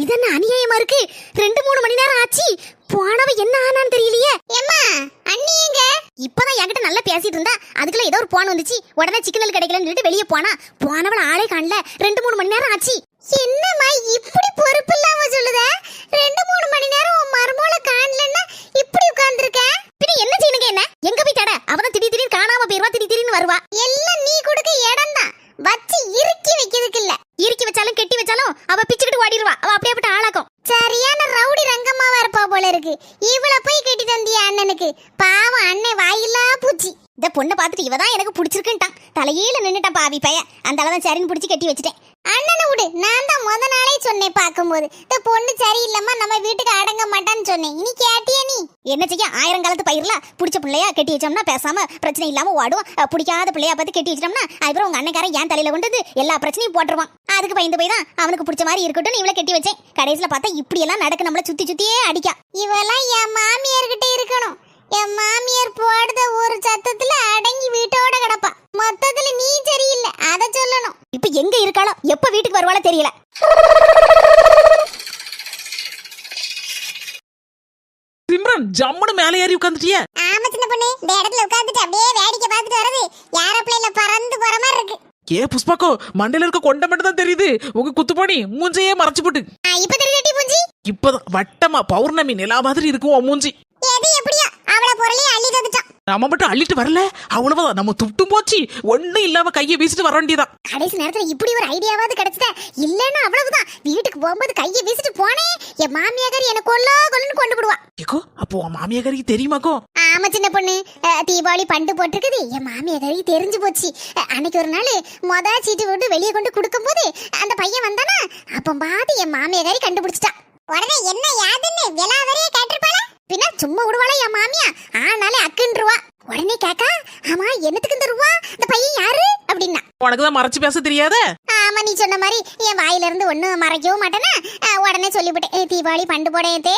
இது என்ன அநியாயமா இருக்கு? ரெண்டு மூணு மணி நேரம் ஆச்சு. போனவ என்ன ஆனான்னு தெரியலையே. ஏம்மா அண்ணி எங்க? இப்பதான் என்கிட்ட நல்லா பேசிட்டு இருந்தா. அதுக்குள்ள ஏதோ ஒரு போன் வந்துச்சு. உடனே சிக்கனல் கிடைக்கலன்னு சொல்லிட்டு வெளியே போனா. போனவள ஆளே காணல. ரெண்டு மூணு மணி நேரம் ஆச்சு. என்னம்மா இப்படி பொறுப்பு இல்லாம சொல்லுத? ரெண்டு மூணு மணி நேரம் உன் மருமோள காணலன்னா இப்படி உட்கார்ந்திருக்க பின்ன என்ன செய்யணுங்க என்ன எங்க போய் தட அவதான் திடீர் திடீர்னு காணாம போயிருவா திடீர் திடீர்னு வருவா எல்லாம் நீ கொடுக்க இடம் தான் வச்சு இறுக்கி வைக்கிறதுக்கு இல்ல இறுக்கி வச்சாலும் கெட்டி வச்சாலும் அவ பிச்சுக்கிட்டு ஓடிடுவா அவ அப்படியேப்பட்ட ஆளாக்கும் சரியான ரவுடி ரங்கம்மாவா இருப்பா போல இருக்கு இவள போய் கட்டி தந்திய அண்ணனுக்கு பாவம் அண்ணன் வாயில்லா பூச்சி இந்த பொண்ணை பார்த்துட்டு இவ தான் எனக்கு பிடிச்சிருக்குன்ட்டான். தலையில நின்றுட்டான் பாவி பைய அந்த அளவு சரின்னு பிடிச்சி கட்டி வச்சுட்டேன். அண்ணனை விடு நான் தான் முத நாளே சொன்னேன் பார்க்கும்போது. இந்த பொண்ணு சரியில்லாம நம்ம வீட்டுக்கு அடங்க மாட்டான்னு சொன்னேன். இனி கேட்டியே நீ? என்ன செய்ய ஆயிரம் காலத்து பயிரில் பிடிச்ச பிள்ளையா கட்டி வச்சோம்னா பேசாம பிரச்சனை இல்லாம ஓடுவோம் பிடிக்காத பிள்ளையா பார்த்து கட்டி வச்சிட்டோம்னா அதுக்கப்புறம் உங்க அண்ணக்காரன் ஏன் தலையில கொண்டு எல்லா பிரச்சனையும் போட்டுருவான். அதுக்கு பயந்து போய் தான் அவனுக்கு பிடிச்ச மாதிரி இருக்கட்டும் இவளை கட்டி வச்சேன். கடைசியில பார்த்தா இப்படி எல்லாம் நடக்கு நம்மள சுத்தி சுத்தியே அடிக்கா. இவெல்லாம் என் மாமியார்கிட்ட இருக்கணும். என் மாமியார் போடுத ஒரு சத்தத்துல அடங்கி வீட்டோட கிடப்பா. மொத்தத்துல நீ சரியில்லை. அத சொல்லணும். இப்ப எங்க இருக்காளோ? எப்ப வீட்டுக்கு வருவாளோ தெரியல. சிம்ரன் ஜம்முன்னு மேலே ஏறி உட்காந்துட்டிய ஆமா சின்ன பொண்ணு. இந்த இடத்துல உட்கார்ந்துட்டு அப்படியே வேடிக்கை பார்த்துட்டு வரது ஏரோப்ளேன்ல பறந்து போற மாதிரி இருக்கு. ஏ புஷ்பாக்கோ மண்டையில இருக்க கொண்ட மட்டும் தான் தெரியுது. உங்க குத்துப்பாணி மூஞ்சையே மறைச்சு போட்டு. ஆ, இப்ப தெரியுதாட்டி பூஞ்சி? இப்பதான் வட்டமா பௌர்ணமி நிலா மாதிரி இருக்கும் உன் மூஞ்சி. எது எப்படியோ? நம்ம மட்டும் அள்ளிட்டு வரல? அவ்வளவுதான் நம்ம துட்டும் போச்சு. ஒண்ணும் இல்லாம கையை வீசிட்டு வர வேண்டியதான் கடைசி நேரத்துல இப்படி ஒரு ஐடியாவாவது கிடைச்சத? இல்லன்னா அவ்வளவுதான். வீட்டுக்கு போகும்போது கையை வீசிட்டு போனேன் என் மாமியார் என்ன கொல்லோ கொல்லுன்னு கொண்டு விடுவா ஏக்கோ அப்போ உன் மாமியாரிக்கு தெரியுமாக்கோ ஆமா சின்ன பொண்ணு. தீபாவளி பண்டு போட்டிருக்குது. என் மாமியாருக்கு தெரிஞ்சு போச்சு. அன்னைக்கு ஒரு நாள் மொத சீட்டு விட்டு வெளியே கொண்டு கொடுக்கும்போது அந்த பையன் வந்தானா? அப்ப பார்த்து என் மாமியாரி கண்டுபிடிச்சிட்டா உடனே என்ன யாதுன்னு விலாவரையே கேட்டிருப்பாளா பின்ன சும்மா விடுவாளா என் மாமியா? ஆனாலே அக்குன்றுவா. உடனே கேக்கா ஆமா என்னத்துக்கு இந்த ரூபா இந்த பையன் யாரு? அப்படின்னா. உனக்கு தான் மறைச்சு பேச தெரியாத? ஆமா நீ சொன்ன மாதிரி என் வாயில இருந்து ஒண்ணும் மறைக்கவும் மாட்டேனா உடனே சொல்லிவிட்டேன். "ஏய், தீபாவளி பண்டு போடையத்தே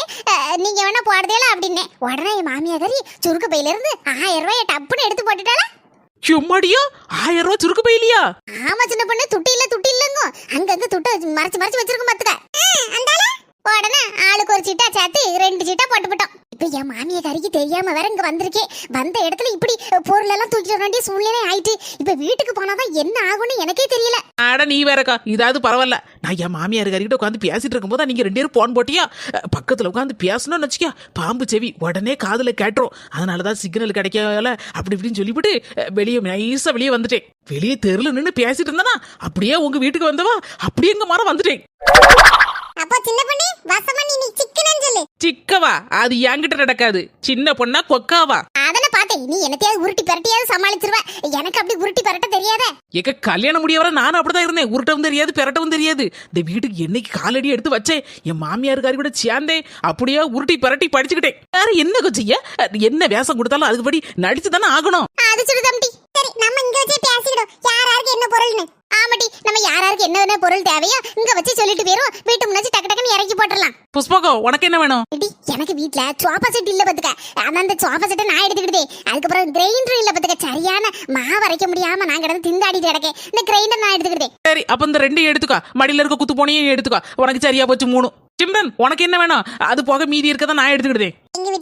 நீங்க வேணா போடுதேல அப்படின்னே. உடனே என் மாமியாரி சுருக்கு பையில இருந்து ஆயிரம் ரூபாய் டப்புன்னு எடுத்து போட்டுட்டாளா? சும்மாடியா ஆயிரம் ரூபாய் சுருக்கு போயிலியா? ஆமா சின்ன பொண்ணு துட்டு இல்ல துட்டு இல்லங்க அங்கங்க துட்டு மறைச்சு மறைச்சு வச்சிருக்கும் பாத்துக்க. உடனே ஆளுக்கு ஒரு சீட்டா சேர்த்து ரெண்டு சீட்டா போட்டு போட்டோம் என் மாமிய கறிக்கு தெரியாம வேற இங்க வந்திருக்கேன் வந்த இடத்துல இப்படி பொருள் எல்லாம் தூக்கிட்டு வர வேண்டிய சூழ்நிலை ஆயிட்டு. இப்ப வீட்டுக்கு போனாதான் என்ன ஆகும்னு எனக்கே தெரியல. அட நீ வேறக்கா இதாவது பரவாயில்ல. நான் என் மாமியார் கிட்ட உட்காந்து பேசிட்டு இருக்கும்போது நீங்க ரெண்டு பேரும் போன் போட்டியா? பக்கத்துல உட்காந்து பேசணும்னு வச்சுக்கா பாம்பு செவி உடனே காதுல கேட்டுரும். அதனாலதான் சிக்னல் கிடைக்கல அப்படி இப்படின்னு சொல்லிவிட்டு வெளியே நைஸா வெளியே வந்துட்டேன். வெளியே தெருல நின்னு பேசிட்டு இருந்தேனா அப்படியே உங்க வீட்டுக்கு வந்தவா? அப்படியே எங்க மரம் வந்துட்டேன். அப்போ சின்ன பொண்ணு வசமா நீ நீ சிக்கனன்னு சொல்லு. சிக்கவா? அது என்கிட்ட நடக்காது. சின்ன பொண்ணா கொக்காவா? அதன பார்த்தேன் நீ என்னத்தையாவது உருட்டி பரட்டியாவது சமாளிச்சிருவ. எனக்கு அப்படி உருட்டி பரட்ட தெரியாதே. எங்க கல்யாணம் முடிய வர நானும் அப்படிதான் இருந்தேன். உருட்டவும் தெரியாது பெரட்டவும் தெரியாது. இந்த வீட்டுக்கு என்னைக்கு காலடி எடுத்து வச்சேன்? என் மாமியாருக்காரி கூட சேர்ந்தேன். அப்படியே உருட்டி பரட்டி படிச்சுக்கிட்டேன். வேற என்ன செய்ய என்ன வேஷம் கொடுத்தாலும் அதுபடி நடிச்சு தானே ஆகணும். அது சொல்லு தம்பி. சரி நம்ம இங்க வச்சே பேசிக்கிடும் யார் யாருக்கு என்ன பொருள்னு? ஆமாடி நம்ம யார் யாருக்கு என்ன என்ன பொருள் தேவையோ இங்க வச்சு சொல்லிட்டு போயிரும் வீட்டு முன்னாடி டக்கு டக்குன்னு இறக்கி போட்டுடலாம் புஷ்பகோ உனக்கு என்ன வேணும்? இடி எனக்கு வீட்ல சோஃபா செட் இல்ல பாத்துக்க. ஆனா அந்த சோஃபா செட்டை நான் எடுத்துக்கிட்டே அதுக்கப்புறம் கிரைண்டர் இல்ல பாத்துக்க. சரியான மாவு அரைக்க முடியாம நான் கிடந்து திண்டாடிட்டு கிடக்கேன். இந்த கிரைண்டர் நான் எடுத்துக்கிட்டே சரி அப்ப இந்த ரெண்டையும் எடுத்துக்கோ. மடியில இருக்க குத்து போனையும் எடுத்துக்கோ. உனக்கு சரியா போச்சு மூணு. சிம்ரன் உனக்கு என்ன வேணும்? அது போக மீதி இருக்கதான் நான் எடுத்துக்கிட்டேன்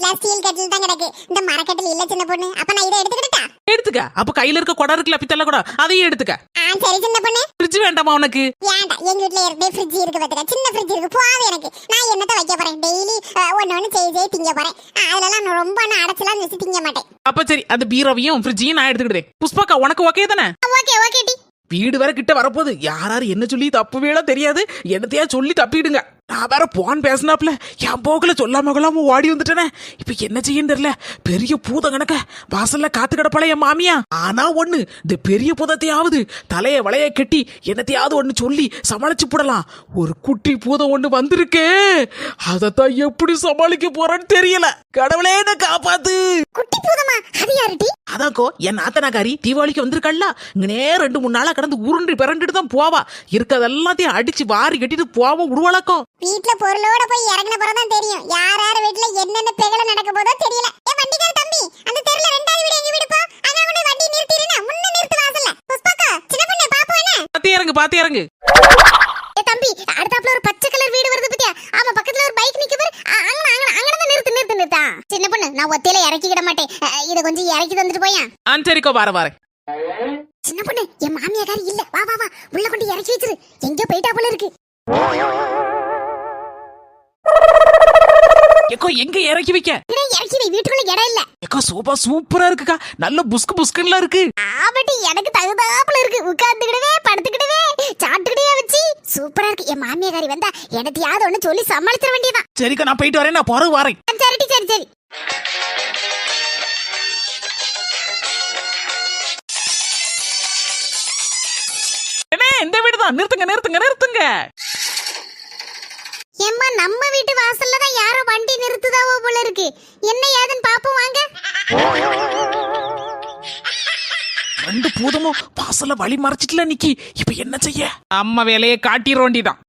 வீட்ல ஸ்டீல் கட்டில் தான் கிடக்கு. இந்த மரக்கட்டில் இல்ல சின்ன பொண்ணு. அப்ப நான் இதை எடுத்துக்கிட்டா? எடுத்துக்க. அப்ப கையில இருக்க குடம் இருக்குல்ல பித்தளை குடம் அதையும் எடுத்துக்க. ஆ சரி சின்ன பொண்ணு. ஃப்ரிட்ஜ் வேண்டாமா உனக்கு? ஏன்டா எங்க வீட்ல ஏற்கனவே ஃப்ரிட்ஜ் இருக்கு பாத்துக்க சின்ன ஃப்ரிட்ஜ் இருக்கு போவே எனக்கு. நான் என்னத்த வைக்க போறேன்? டெய்லி ஒன்னு ஒன்னு செய்ய செய்ய திங்க போறேன். அதுலலாம் நான் ரொம்ப நான் அடைச்சலாம் வச்சு திங்க மாட்டேன். அப்ப சரி அந்த பீரோவையும் ஃப்ரிட்ஜையும் நான் எடுத்துக்கிட்டேன் புஷ்பாக்கா உனக்கு ஓகே தானே? ஓகே ஓகே டி. வீடு வேற கிட்ட வரப்போகுது. யாராரு என்ன சொல்லி தப்பு வேலை தெரியாது. என்னத்தையா சொல்லி தப்பிடுங்க. நான் வேற போன் பேசினாப்ல. என் போக்குல சொல்லாம கொள்ளாம ஓடி வந்துட்டேனே. இப்ப என்ன செய்யன்னு தெரியல. பெரிய பூத கணக்க. வாசல்ல காத்து கிடப்பாள என் மாமியா. ஆனா ஒண்ணு இந்த பெரிய பூதத்தையாவது தலைய வளைய கட்டி என்னத்தையாவது ஒண்ணு சொல்லி சமாளிச்சு போடலாம். ஒரு குட்டி பூதம் ஒண்ணு வந்திருக்கே. அதத்தான் எப்படி சமாளிக்க போறேன்னு தெரியல. கடவுளே என்ன காப்பாத்து. குட்டி பூதமா? அது யாரு டி அதாக்கோ என் நாத்தனாக்காரி தீபாவளிக்கு வந்திருக்கல்ல இங்கனே ரெண்டு மூணு நாளா கடந்து உருண்டு பிறண்டுட்டு தான் போவா. இருக்கறது எல்லாத்தையும் அடிச்சு வாரி கட்டிட்டு போவா விடுவாளாக்கோ வீட்டுல பொருளோட போய் இறங்கின பிறகு தான் தெரியும். யார் யார் வீட்டுல என்னென்ன பெகல நடக்க போதோ தெரியல. ஏ வண்டிக்கார தம்பி அந்த தெருல ரெண்டாவது வீடு எங்க வீடு போ. கொண்டு வண்டி நிறுத்திடுனா முன்ன நிறுத்து வாசல்ல. புஷ்பாக்கா சின்ன பண்ணே பாப்போ என்ன? பாத்து இறங்கு பாத்து இறங்கு. ஏ தம்பி அடுத்தாப்புல ஒரு பச்சை கலர் வீடு வருது பத்தியா? ஆமா பக்கத்துல ஒரு பைக் நிக்கு பாரு. அங்க அங்க அங்க நிறுத்து நிறுத்து நிறுத்தா? சின்ன பொண்ணு நான் ஒத்தையில இறக்கிக்கிட மாட்டேன். இத கொஞ்சம் இறக்கி தந்துட்டு போயா? ஆ சரிக்கோ பாரு பாரு சின்ன பொண்ணு என் மாமியாக்காரி இல்ல. வா வா வா. உள்ள கொண்டு இறக்கி வச்சிரு. எங்க போயிட்டா போல இருக்கு. ஏக்கோ எங்க இறக்கி வைக்க? இறக்கி வை வீட்டுக்குள்ள இடம் இல்ல. ஏக்கா சூப்பா சூப்பரா இருக்குக்கா. நல்ல புஸ்கு புஸ்குன்னுலாம் இருக்கு. ஆபட்டி எனக்கு தகுதாப்புல இருக்கு. உட்கார்ந்துக்கிடவே படுத்துக்கிடவே சாப்பிட்டுக்கிட்டே வச்சு. சூப்பரா இருக்கு. என் மாமியாக்காரி வந்தா எனத்தையாவது ஒண்ணு சொல்லி சமாளிச்சிட வேண்டியதான் சரிக்கா நான் போயிட்டு வரேன். நான் பிறகு வரேன். சரிடி சரி சரி என்ன இந்த வீடு தான் நிறுத்துங்க நிறுத்துங்க நிறுத்துங்க. ஏம்மா நம்ம வீட்டு வாசல்ல தான் யாரோ வண்டி நிறுத்துதாவோ போல இருக்கு. என்ன ஏதுன்னு பாப்போம் வாங்க. ரெண்டு பூதமும் வாசல்ல வழி மறைச்சிட்டுல நிக்கி. இப்ப என்ன செய்ய? அம்மா வேலையை காட்டிட வேண்டிதான்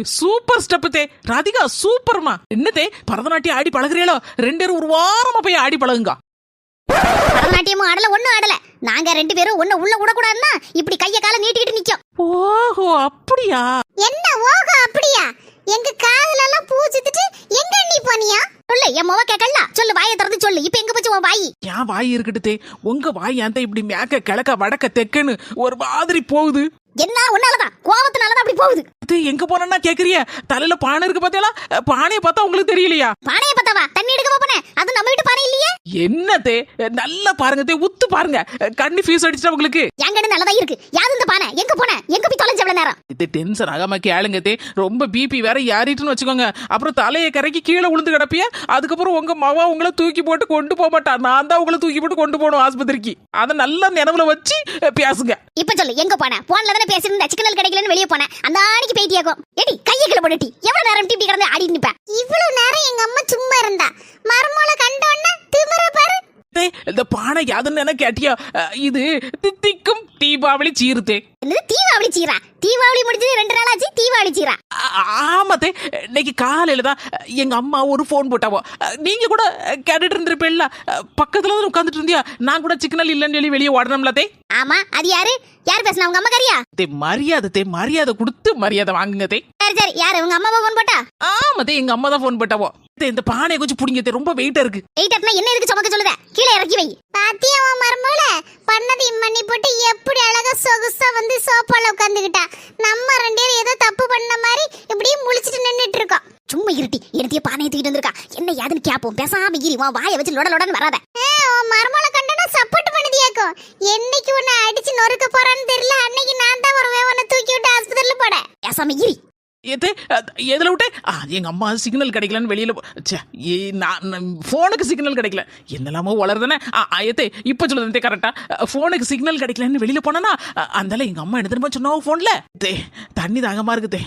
சூப்பர் ஸ்டெப் தே. ராதிகா சூப்பர்மா. என்னதே பரதநாட்டியம் ஆடி பழகுறீங்களோ ரெண்டு பேரும் ஒரு வாரமா போய் ஆடி பழகுங்க. பரதநாட்டியமும் ஆடல ஒண்ணும் ஆடல. நாங்க ரெண்டு பேரும் ஒண்ணு உள்ள விடக்கூடாதுன்னா இப்படி கைய கால நீட்டிக்கிட்டு நிக்கும் ஓஹோ அப்படியா? என்ன ஓகோ அப்படியா? எங்க காதுல எல்லாம் பூ சுத்திட்டு எங்க நீ போனியா? சொல்லு என் முக கேட்கல சொல்லு வாயை திறந்து சொல்லு. இப்ப எங்க போச்சு உன் வாய்? என் வாய் இருக்கட்டு தே உங்க வாய் ஏன் இப்படி மேக்க கிழக்க வடக்க தெக்குன்னு ஒரு மாதிரி போகுது. என்ன? உன்னாலதான். கோவத்தினாலதான் அப்படி போகுது. இது எங்க போனா கேக்குறிய? தலையில பானை இருக்கு பாத்தியாலா பானையை பார்த்தா உங்களுக்கு தெரியலையா? பானைய பத்தாவா தண்ணி எடுக்க போனே. அது நம்ம வீட்டு பானை இல்லையே? என்னத்தே நல்லா பாருங்க தே உத்து பாருங்க. கண்ணு ஃபீஸ் அடிச்சிட்டா உங்களுக்கு? என்கிட்ட நல்லதா இருக்கு. யாது இந்த பானை? எங்க போன எங்க போய் தொலைஞ்ச எவ்வளவு நேரம். இது டென்ஷன் ஆகாம கேளுங்க தே ரொம்ப பிபி வேற ஏறிட்டுன்னு வச்சுக்கோங்க. அப்புறம் தலையை கரைக்கி கீழே விழுந்து கிடப்பிய. அதுக்கப்புறம் உங்க மவா உங்களை தூக்கி போட்டு கொண்டு போக மாட்டா. நான் தான் உங்களை தூக்கி போட்டு கொண்டு போகணும் ஆஸ்பத்திரிக்கு. அதை நல்லா நினைவுல வச்சு பேசுங்க. இப்ப சொல்லு எங்க போன? போன்ல தானே பேசிருந்த சிக்கனல் கிடைக்கலன்னு வெளியே போனேன் அந்த ஆணிக்கு பேட்டியாக்கும் ஏடி கையை கீழ போட்டுட்டி. எவ்வளவு நேரம் டிப்பி கிடந்து ஆடிட்டு நிப்பேன்? இவ்வளவு நேரம் எங்க அம்மா சும்மா இருந்தா? மருமோளை கண்டோன்னா திமிர பாரு. இந்த பானை யாதுன்னு என்ன கேட்டியா? இது தித்திக்கும் தீபாவளி சீருத்தே. என்னது தீபாவளி சீரா? தீபாவளி முடிஞ்சது ரெண்டு நாள் ஆச்சு தீபாவளி சீரா? ஆமாத்தே. இன்னைக்கு காலையில தான் எங்க அம்மா ஒரு ஃபோன் போட்டாவோ. நீங்க கூட கேட்டுட்டு இருந்திருப்பேல்ல பக்கத்துல தான் உட்காந்துட்டு இருந்தியா? நான் கூட சிக்னல் இல்லைன்னு சொல்லி வெளியே ஓடணும்ல தே. ஆமா அது யாரு? யார் பேசுனா உங்க அம்மா கரியா தே மரியாதை தே மரியாதை கொடுத்து மரியாதை வாங்குங்க தே. சரி சரி யாரு? உங்க அம்மாவை போன் போட்டா? ஆமா தே எங்க அம்மா தான் ஃபோன் போட்டாவோ. இந்த பானையை கொஞ்சம் புடிங்க தே ரொம்ப வெயிட்டா இருக்கு. வெயிட்டப்னா என்ன எதுக்கு சுமக்க சொல்லுத? கீழே இறக்கி வை. பாத்தியா உன் மருமோள பண்ணது இம்மண்ணி போட்டு எப்படி சொகுசா வந்து சோஃபால உட்காந்துக்கிட்டா நம்ம ரெண்டு பேரும் ஏதோ தப்பு பண்ண மாதிரி இப்படியே முழிச்சிட்டு நின்னுட்டு இருக்கோம். சும்மா இருட்டி. எடுத்திய பானையை தூக்கிட்டு வந்திருக்கா. என்ன யாதுன்னு கேப்போம் பேசாம இரு. உன் வாயை வச்சு லொட லொடன்னு வராத. உன் மருமோள கண்டனா சப்போர்ட் பண்ணுதியாக்கும் என்னைக்கு உன்னை அடிச்சு நொறுக்க போறான்னு தெரியல அன்னைக்கு நான் தான் வருவேன். உன்னை தூக்கி விட்டு ஆஸ்பத்திரியில போட. பேசாம இரு. ஏத்தே எதில் விட்டே? ஆ எங்கள் அம்மா சிக்னல் கிடைக்கலன்னு வெளியில் போ- ச்சே ஏ நான் ஃபோனுக்கு சிக்னல் கிடைக்கல. என்னெல்லாமோ வளருதானே ஏத்தே இப்போ சொல்லுதே கரெக்டாக ஃபோனுக்கு சிக்னல் கிடைக்கலன்னு வெளியில் போனேன்னா அந்தால எங்கள் அம்மா எடுத்துன்னு போய் சொன்னா ஃபோனில் தே தண்ணி தாகமாக இருக்குதே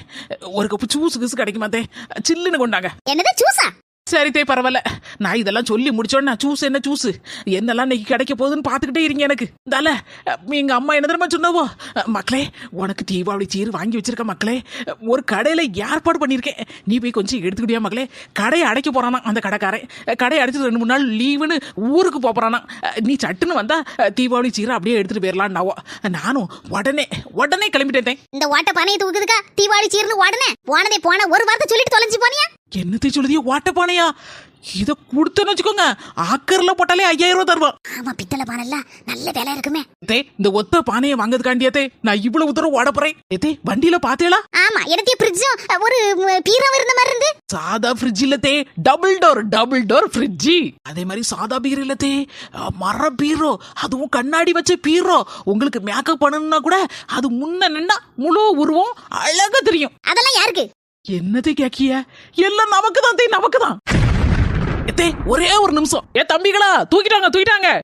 ஒரு கப்பு ஜூஸ் கிஸ் கிடைக்குமா தே சில்லுன்னு கொண்டாங்க. என்னது சூசா சரி தே பரவாயில்ல. நான் இதெல்லாம் சொல்லி முடிச்சோன்னா ஜூஸ் என்ன ஜூஸ் என்னெல்லாம் இன்னைக்கு கிடைக்க போகுதுன்னு பார்த்துக்கிட்டே இருங்க எனக்கு. இந்தால எங்க அம்மா என்ன தெரியுமா சொன்னவோ? மக்களே உனக்கு தீபாவளி சீர் வாங்கி வச்சிருக்க மக்களே ஒரு கடையில் ஏற்பாடு பண்ணியிருக்கேன். நீ போய் கொஞ்சம் எடுத்துக்கிட்டியா மக்களே? கடையை அடைக்க போறானா அந்த கடைக்காரன்? கடையை அடைச்சிட்டு ரெண்டு மூணு நாள் லீவுன்னு ஊருக்கு போகிறானா போறானா? நீ சட்டுன்னு வந்தா தீபாவளி சீரை அப்படியே எடுத்துட்டு போயிடலான்னாவோ நானும் உடனே உடனே கிளம்பிட்டேன் இந்த ஓட்ட பானையை தூக்குதுக்கா தீபாவளி சீர்னு உடனே போனதே போன ஒரு வார்த்தை சொல்லிட்டு தொலைஞ்சு போனியா? என்னத்தை சொல்லுதியோ வாட்டப்பானையா? இதை கொடுத்தேன்னு வச்சுக்கோங்க. ஆக்கர்ல போட்டாலே ஐயாயிரம் ரூபாய் தருவான் ஆமா பித்தளை பானல்ல நல்ல விலை இருக்குமே. தே இந்த ஒத்த பானையை வாங்குறதுக்காண்டியாத்தே நான் இவ்வளவு தூரம் ஓட போறேன். ஏத்தே வண்டியில பாத்தேளா? ஆமா இடத்தைய ஃப்ரிட்ஜும் ஒரு பீரம் இருந்த மாதிரி இருந்து. சாதா ஃப்ரிட்ஜ் இல்ல the double door double door fridge அதே மாதிரி சாதா பீர் இல்ல தே அஹ், மர பீரோ அதுவும் கண்ணாடி வச்ச பீரோ. உங்களுக்கு மேக்கப் பண்ணணும்னா கூட அது முன்ன நின்னா முழு உருவம் அழகா தெரியும். அதெல்லாம் யாருக்கு? என்னது கேக்கிய? எல்லாம் நமக்கு தான் தே நமக்கு தான் ஒரே ஒரு நிமிஷம். ஏ தம்பிகளா தூக்கிட்டாங்க தூக்கிட்டாங்க.